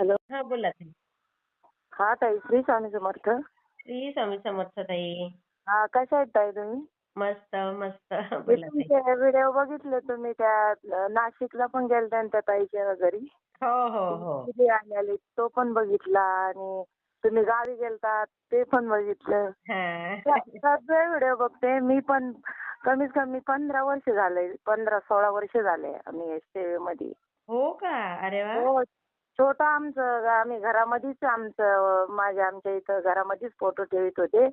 Hello. हा बोला ताई. हा ताई श्री स्वामी समर्थ. श्री स्वामी समर्थ ताई. हा कशा आहेत ताई तुम्ही? मस्त मस्त. मी बोला ताई. तुमचे व्हिडिओ बघितले तुम्ही त्या नाशिकला पण गेलत्या ना त्या ताईच्या घरी. हो हो हो. किती आलेले तो पण बघितला आणि तुम्ही गावी गेलता ते पण बघितलं. हा. स- सगळे व्हिडिओ बघते. मी पण कमीत कमी पंधरा वर्ष झाले पंधरा सोळा वर्ष झाले आम्ही एसमध्ये. हो का? अरे वा. हो छोटं आमचं आम्ही घरामध्येच आमचं माझ्या आमच्या इथं घरामध्येच फोटो ठेवत होते.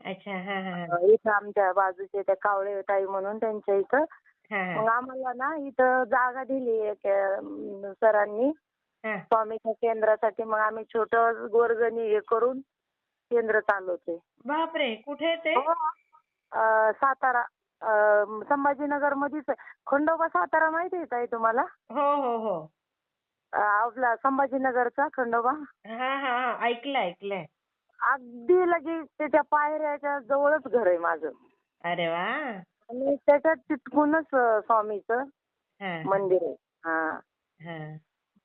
अच्छा हा हा इथं आमच्या बाजूचे त्या कावळे ताई म्हणून त्यांच्या इथं. हा हा. मग आम्हाला ना इथं जागा दिली एक अ, सरांनी. हा. स्वामीच्या केंद्रासाठी मग आम्ही छोट गोरगणी हे करून केंद्र चालवते बापरे कुठे ते? हो. अ, सातारा अ, संभाजीनगर मध्येच खंडोबा सातारा माहिती आहे ताई तुम्हाला? हो हो हो. आपला संभाजीनगरचा खंडोबा. हा हा हा ऐकलं ऐकलंय. अगदी लगेच त्याच्या पायऱ्याच्या जवळच घर आहे माझं. अरे वा. आणि त्याच्यात अ, स्वामीचं हा. मंदिर आहे. हा. हा.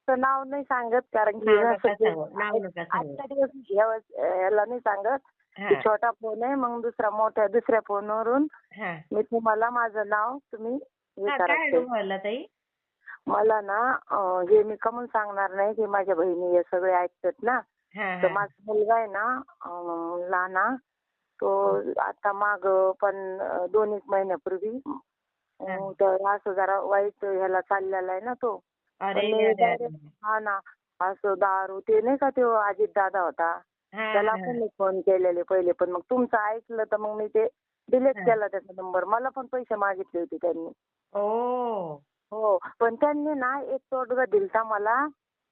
तर नाव नाही सांगत कारण की नाव ह्या नका सध्या- सांगू, नाव नका सांगू. आजच्या दिवस ह्याला नाही सांगत. हा. की छोटा फोन आहे मग दुसरा मोठ्या दुसऱ्या फोनवरून हा. मी तुम्हाला माझं नाव तुम्ही हे काय करायचं अनुभव आला ताई? मला ना हे मी कमून सांगणार नाही की माझ्या बहिणी हे सगळे ऐकतात ना तर माझा मुलगा आहे ना अं, लहाना तो आता माग पण दोन एक महिन्यापूर्वी अं, तर असं जरा वाईट ह्याला चाललेला आहे ना तो. अरे पण मी अरे, अरे. direct- हा ना असं दारू ते नाही का तो अजित दादा होता? हा, त्याला हा. पण मी फोन केलेले पहिले पण मग तुमचं ऐकलं तर मग मी ते डिलीट हा. केला त्याचा नंबर मला पण पैसे मागितले होते त्यांनी. ओ. हो. पण त्यांनी ना एक तोडगा दिलता मला.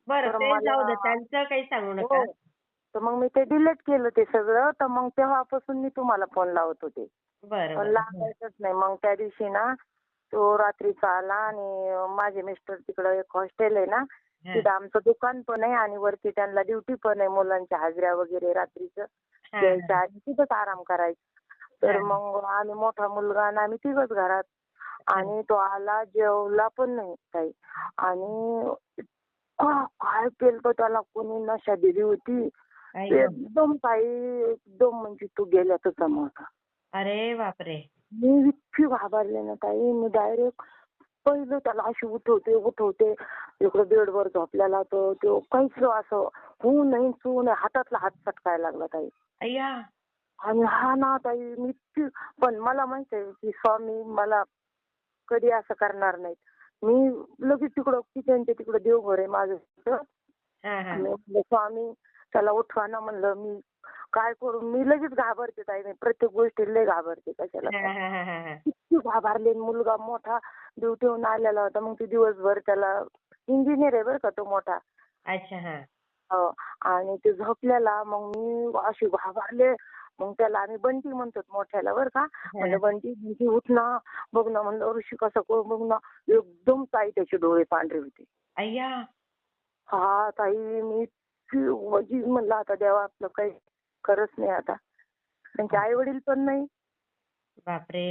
बरं तर ते मला- जाऊ दे त्यांचं काही सांगू नका. हो. तर मग मी ते डिलीट केलं ते सगळं. तर मग तेव्हापासून मी तुम्हाला फोन लावत होते. बरं पण बरं. लागायचंच नाही. मग त्या दिवशी ना तो रात्रीचा आला आणि माझे मिस्टर तिकडं एक हॉस्टेल आहे ना हा, तिथं आमचं दुकान पण आहे आणि वरती त्यांना ड्युटी पण आहे मुलांच्या हाजऱ्या वगैरे रात्रीचं हा, द्यायच्या आणि तिथंच आराम करायचं. तर हा. मग आम्ही मोठा मुलगा आणि आम्ही तिघच घरात आणि तो आला जेवला पण नाही काही. आणि इतकं काय केलं त्याला? कोणी नशा दिली होती. एकदम काही एकदम म्हणजे तो गेल्यातच जमा होता अरे बापरे. मी इतकी घाबरले ना ताई. मी डायरेक्ट पहिलं त्याला अशी उठवते उठवते. इकडं बेडवर झोपलेला तो तो काहीच असं होऊ नाही चू नाही. हातातला हात सटकायला लागला ताई. आणि हा ना ताई मी इतकी पण मला माहीत आहे की स्वामी मला कधी असं करणार नाहीत मी लगेच तिकडं किचनच्या तिकडं देवघर आहे माझं तिथं. मी म्हणलं, स्वामी त्याला उठवा ना म्हणलं मी काय करू मी लगेच घाबरते ताई मी प्रत्येक गोष्टी लय घाबरते कशाला. इतकी घाबरले मुलगा मोठा ड्युटीहून आलेला होता मग ते दिवसभर त्याला इंजिनियर आहे बरं का तो मोठा अच्छा हा हो. आणि ते झोपलेला मग मी अशी घाबरले मग त्याला आम्ही बंटी म्हणतो मोठ्याला बरं का. म्हणजे बंटी बंटी उठ ना बघ ना म्हणलं ऋषी कसं करू बघ ना. एकदम ताई त्याचे डोळे पांढरे होते. अय्या. हा ताई मी इतकी म्हणजे म्हणलं आता देवा आपलं काही खरंच नाही आता. त्यांचे आई वडील पण नाही. बापरे.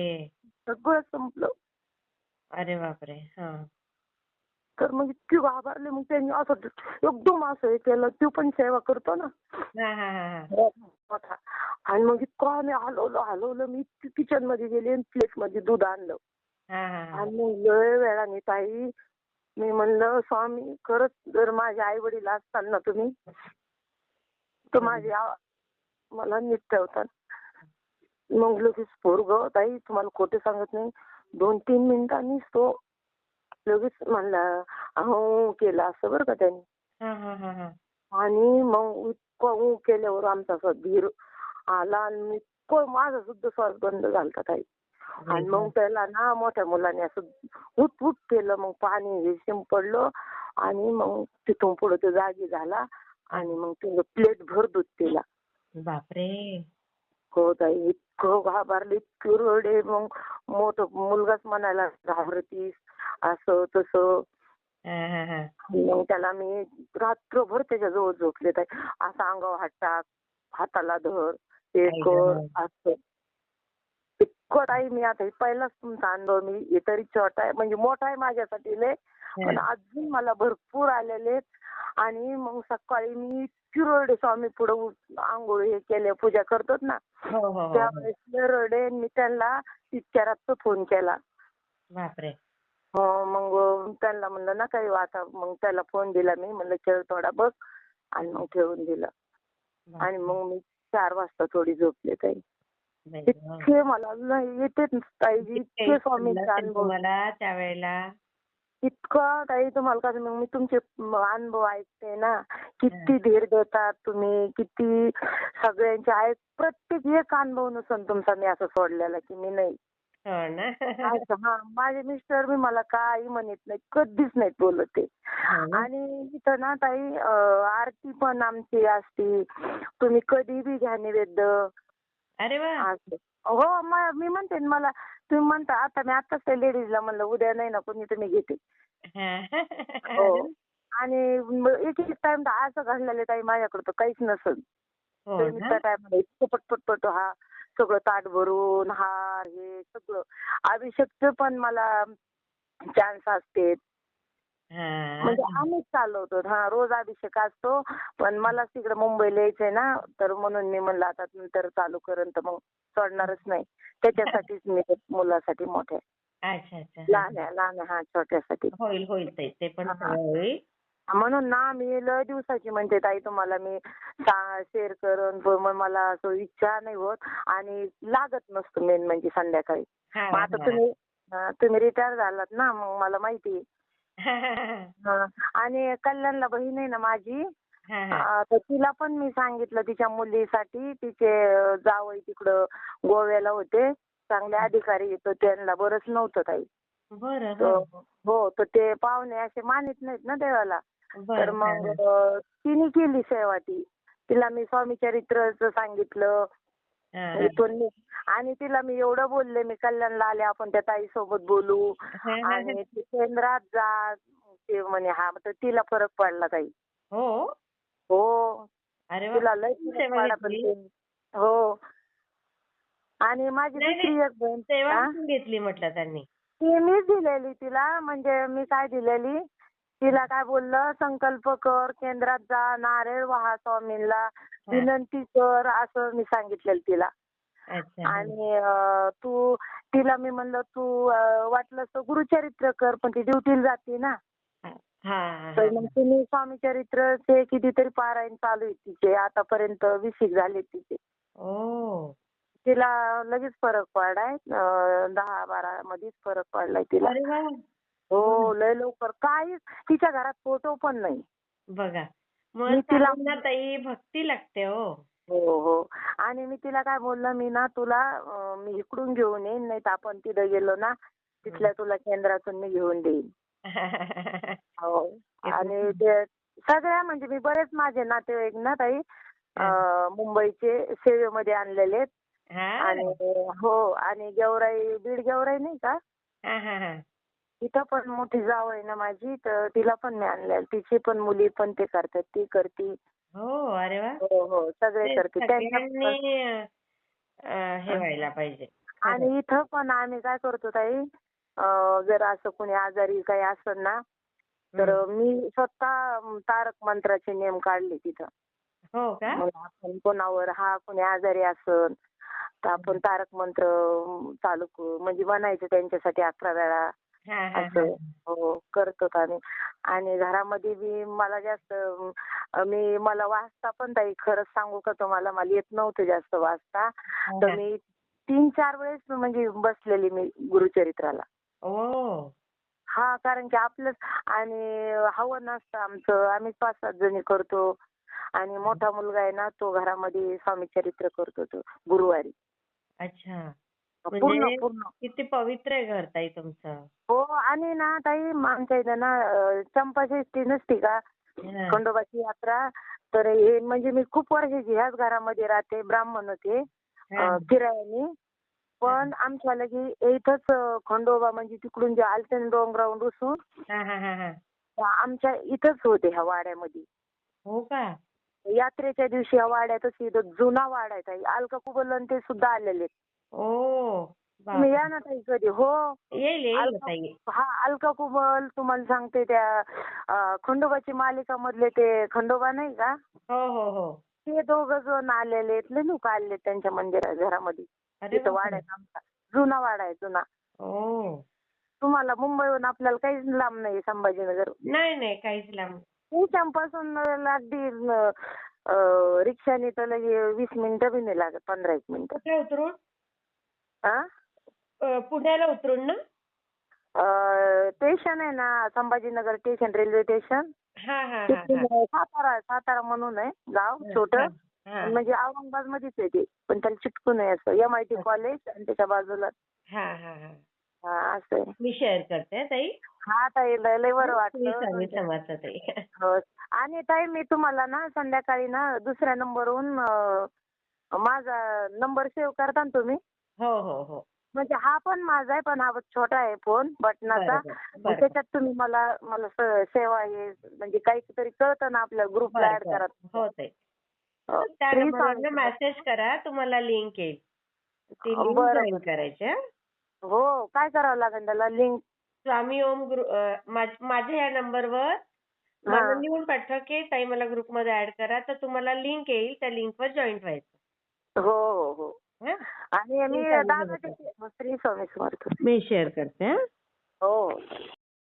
सगळं संपलं. अरे बापरे हा. तर मग इतकी घाबरले मग त्यांनी असं एकदम असं हे केलं तो पण सेवा करतो ना. हा हा हा हा. मोठा आणि मग इतकं आम्ही हलवलं हलवलं. मी किचनमध्ये गेले आणि प्लेटमध्ये दूध आणलं. आणि मग लय वेळाने ताई मी म्हणलं स्वामी खरंच जर माझे आई वडील असताना तुम्ही तर माझे मला नीट ठेवतात. मग लगेच पोरग ताई तुम्हाला खोटे सांगत नाही. दोन तीन मिनिटांनीच तो लगेच म्हणला अहो केलं असं बरं का त्यांनी? आणि मग इतकं केल्यावर आमचा असा धीर आला आणि इतकं माझा सुद्धा श्वास बंद झालता ताई. आणि मग त्याला ना मोठ्या मुलाने असं हुट हुट केलं मग पाणी हे शिंपडलं आणि मग तिथून पुढे तो जागी झाला आणि मग त्याला प्लेट भर दूध पिला. बापरे. हो ताई इतकं घाबरले इतकं रडे मग मोठं मुलगाच म्हणायला घाबरतीस असं तसं. मग त्याला मी रात्रभर त्याच्याजवळ झोपले ताई. असं अंगावर हात टाक हाताला धर. आई गं. असं. इतकं ताई मी आता पहिलाच तुमचा अनुभव मी तरी छोटा आहे म्हणजे मोठा आहे माझ्यासाठी लय. पण अजून मला भरपूर आलेले. आणि मग सकाळी मी चिरोडे स्वामी पुढे आंघोळ हे केले पूजा करतो ना. हो हो हो. त्यावेळेस चिरोडे मी त्यांना इतक्या रातचं फोन केला. हो मग त्यांना म्हणलं ना काही आता. मग त्याला फोन दिला मी म्हणलं खेळ थोडा बघ आणि मग ठेवून दिला. आणि मग मी चार वाजता थोडी झोपले ताई. इतके मला नाही येते ताई इतके स्वामींचे अनुभव. त्यावेळेला. इतकं ताई तुम्हाला कसं मग मी तुमचे अनुभव ऐकते ना किती धीर देतात तुम्ही किती सगळ्यांचे ऐक प्रत्येक एक अनुभव नसून तुमचा मी असं सोडलेला की मी नाही. हो ना असं हा माझे मिस्टर मी मला काही म्हणत नाही कधीच नाहीत बोलत ते हो? आणि इथं ना ताई अं, आरती पण आमची असती तुम्ही कधी बी घ्या नैवेद्य अरे वा असं. हो म- मी म्हणते ना मला तुम्ही म्हणता आता मी आताच त्या लेडीजला म्हणलं उद्या नाही ना कोणी तुम्ही घेते हा. हो आणि एक एक टाइम असं घडलेलं ताई माझ्याकडे तर काहीच नसेल हो तर मी ना? त्या टायमाला इतकं पटपट पट हा सगळं ताट भरून हार हे सगळं. अभिषेकचं पण मला चान्स असते. म्हणजे आम्हीच चालवतो. हा रोज अभिषेक असतो. पण मला तिकडे मुंबईला यायचंय ना तर म्हणून मी म्हणलं आता नंतर चालू करेन तर मग सोडणारच नाही. त्याच्यासाठीच मी मुलासाठी मोठ्या अच्छा अच्छा. लहान लहान हा छोट्यासाठी. होईल होईल ते पण होईल. म्हणून ना मी लय दिवसाची म्हणते ताई तुम्हाला मी शेअर करून मग मला असं इच्छा नाही होत आणि लागत नसतं मेन म्हणजे संध्याकाळी हा, मग आता. तुम्ही तुम्ही रिटायर झालात ना मग मला माहिती आहे. आणि कल्याणला बहीण आहे ना माझी तर तिला पण मी सांगितलं तिच्या मुलीसाठी तिचे जावई तिकडं गोव्याला होते चांगले अधिकारी तर त्यांना बरंच नव्हतं ताई हं. हो तर ते पाहुणे असे मानित नाहीत ना देवाला तर मग तिने केली सेवा ती. तिला मी स्वामी चरित्रचं सांगितलं. इथून मी आणि तिला मी एवढं बोलले मी कल्याणला आले आपण त्या ताई सोबत बोलू आणि ती केंद्रात जा ते म्हणे हा तर तिला फरक पडला ताई. हो? हो. अरे वा तिला लय किती फरक सेवा पडला पण घेतली? ते- हो. आणि माझी नाही, दुसरी नाही. एक बहीण सेवा हा? घेतली म्हटलं त्यांनी. ती मीच दिलेली तिला म्हणजे मी काय दिलेली? तिला काय बोललं? संकल्प कर केंद्रात जा नारळ वाहा स्वामींना विनंती कर असं मी सांगितलेलं तिला. आणि तू तिला मी म्हणलं तू अं, वाटलं तर गुरुचरित्र कर पण ती ड्युटीला जाते ना. हा, हा, तर हा. मग तिने स्वामी चरित्रचे कितीतरी पारायण चालू आहे तिचे आतापर्यंत विसिक झाले तिचे. तिला लगेच फरक पडलाय दहा बारा मध्येच फरक पडलाय तिला. हो लय लवकर. काहीच तिच्या घरात फोटो पण नाही. बघा. मग मी तिला- ताई भक्ती लागते हो. हो हो. आणि मी तिला काय बोललं मी ना तुला अं, मी इकडून घेऊन येईन नाही तर आपण तिथं गेलो ना तिथल्या तुला केंद्रातून मी घेऊन देईन. हो. आणि ते सगळ्या म्हणजे मी बरेच माझे नातेवाईक ना ताई अं, मुंबईचे सेवेमध्ये आणलेले आहेत. हा. आणि हो आणि गेवराई बीड गेवराई नाही का? हा, हा, हा. तिथं पण मोठी जाव आहे ना माझी तर तिला पण मी आणलेलं तिची पण मुली पण ते करतात ती करती. हो अरे वा. हो हो सगळे करते. सगळ्यांनी अं, हे व्हायला पाहिजे. आणि इथं पण आम्ही काय करतो ताई अं, जर असं कोणी आजारी काही असेल ना तर मी स्वतः अं, तारक मंत्राचे नियम काढले तिथं. हो का? मग आपण कोणावर हा कोणी आजारी असेल तर आपण तारक मंत्र अं, चालू करू. म्हणजे म्हणायचं त्यांच्यासाठी अकरा वेळा. असं हो करतो आम्ही. आणि घरामध्ये बी मला जास्त मी मला वाचता पण ताई खरंच सांगू का तुम्हाला मला येत नव्हतं जास्त वाचता. तर मी तीन चार वेळेस म्हणजे बसलेली मी गुरुचरित्राला. ओ. हा कारण की आपलंच आणि हवन असतं आमचं. आम्ही पाच सात जणी करतो. आणि मोठा मुलगा आहे ना तो घरामध्ये स्वामी चरित्र करतो तो गुरुवारी. अच्छा. म्हणजे पूर्ण. किती पवित्र आहे घर ताई तुमचं. हो आणि ना ताई आमच्या इथं ना चंपाषष्ठी नसती का. खंडोबाची यात्रा. तर हे म्हणजे मी खूप वर्षाची ह्याच घरामध्ये राहते ब्राह्मण होते किरायाने पण आमच्या लगी इथंच खंडोबा म्हणजे तिकडून जे आलते रुसून हा, हा. त्या आमच्या इथंच होते ह्या वाड्यामध्ये. हो का? यात्रेच्या दिवशी ह्या वाड्यातच इथं जुना वाडा आहे ताई. अलका कुबल आणि ते सुद्धा आलेले आहेत. ओ तुम्ही बापरे. या ना ताई कधी. हो. येईल येईल ना अलका हा अलका कुबल तुम्हाला सांगते त्या अं, खंडोबाची मालिका मधले ते खंडोबा नाही का? हो हो हो. ते दोघ जण आलेले आहेत लय लोक त्यांच्या मंदिरात घरामध्ये. अरे तिथं बापरे. वाडा आहे आमचा. जुना वाडा आहे जुना. ओ तुम्हाला मुंबईहून आपल्याला काहीच लांब नाही संभाजीनगर. नाही नाही काहीच लांब अगदी अं, अं, रिक्षाने तर लगे वीस मिनिटं बी नाही लागत पंधरा एक मिनिटं. कुठे उतरून? हा अ, पुण्याला उतरून ना? स्टेशन आहे ना संभाजीनगर स्टेशन रेल्वे स्टेशन हा हा हा हा. सातारा सातारा म्हणून आहे गाव छोट. हा, हा. म्हणजे औरंगाबाद मध्येच आहे ते पण त्याला चिटकून आहे असं. एम आय टी कॉलेज आणि त्याच्या बाजूला. हा हा हा. हा असं आहे. मी शेअर करते हा, ताई. हा ताई लय लय बरं तुम्ही वाटतं ताई. हो. आणि ताई मी तुम्हाला ना संध्याकाळी ना दुसऱ्या नंबरहून अं, माझा नंबर सेव्ह करता ना तुम्ही? हो हो हो म्हणजे हा पण माझा आहे पण हा छोटा आहे फोन बटनाचा. त्याच्यात तुम्ही मला मला सेवा आहे म्हणजे काहीतरी कळतं ना आपल्या ग्रुपला ऍड. करा हो हो. मेसेज करा तुम्हाला लिंक येईल ती बरं, लिंक. जॉईन करायची हा. हो काय करावं लागेल त्याला लिंक स्वामी ओम माझ्या या नंबरवर मला लिहून पाठवा की ताई मला ग्रुपमध्ये ऍड करा तर तुम्हाला लिंक येईल त्या लिंकवर जॉईन व्हायचं हो हो हो हा? आणि मी श्री स्वामी दादाचे समर्थ. श्री स्वामी समर्थ मी शेअर करते हा. हो